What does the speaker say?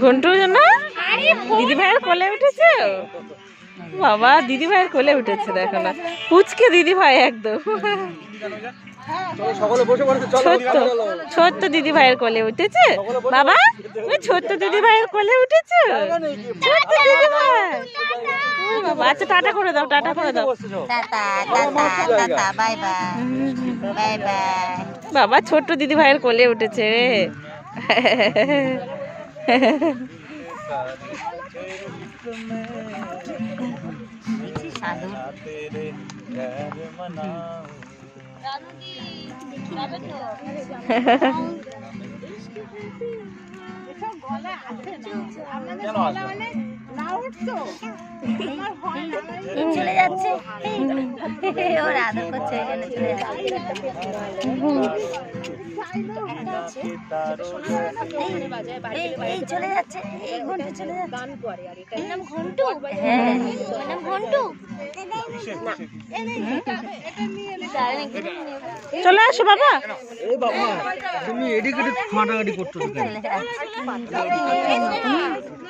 ঘন্টু না দিদি ভাইয়ের কোলে উঠেছে? বাবা দিদি ভাইয়ের কোলে উঠেছে দেখো না। পুচকে দিদি ভাই একদম। ছোট্ট ছোট্ট দিদি ভাইয়ের কোলে উঠেছে। বাবা ওই ছোট্ট দিদি ভাইয়ের কোলে উঠেছে? ছোট্ট দিদি ভাই বাবা আচ্ছা টাটা করে দাও টাটা করে দাও। বাবা ছোট্ট দিদি ভাইয়ের কোলে উঠেছে রে সাধু এই চলে যাচ্ছে? ওর আদর করছে ওই জন্য চলে যাচ্ছে। এই চলে যাচ্ছে এই ঘণ্টা চলে যাচ্ছে। নাম ঘন্টু? হ্যাঁ। নাম ঘন্টু? চলে আসো বাবা। এই বাবা তুমি এডিকেটেড ফাটাফাটি করছ। যাচ্ছে